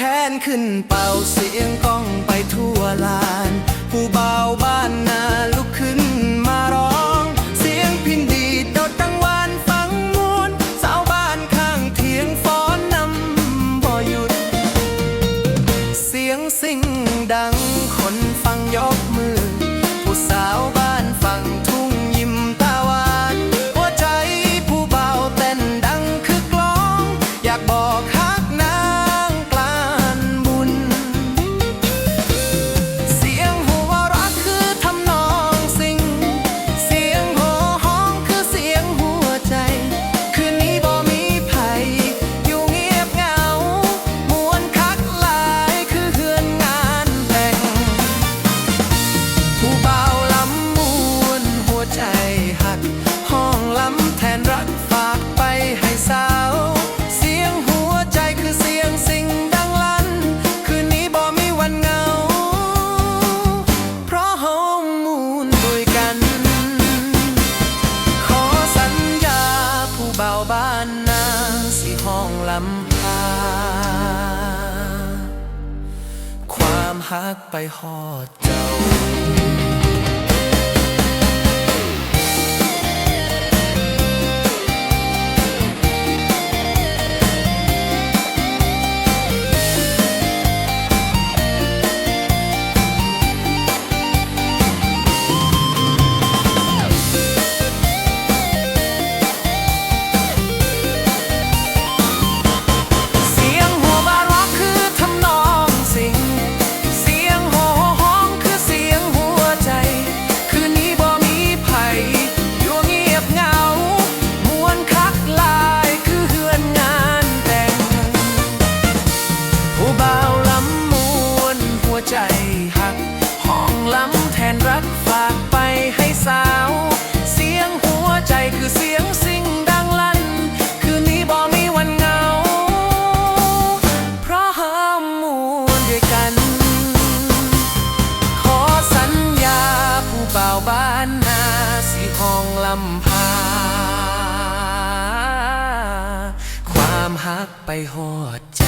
แค้นขึ้นเป่าเสียงก้องไปทั่วลาน ผู้เบาบ้านนาลุกขึ้นมาร้อง เสียงพินดีดโดดตังวานฟังมวนสาวบ้านข้างเทียงฟ้อนนำบ่หยุด เสียงสิ่งดังคนฟังยก ลำพา ความฮักไปหอดเจ้า ใจหัก ห้องลำแทนรักฝากไปให้สาว เสียงหัวใจคือเสียงสิ่งดังลั่น คืนนี้บ่มีวันเหงา เพราะห้ามมวนด้วยกัน ขอสัญญาผู้บ่าวบ้านนาสิห้องลำพา ความฮักไปหอดเจ้า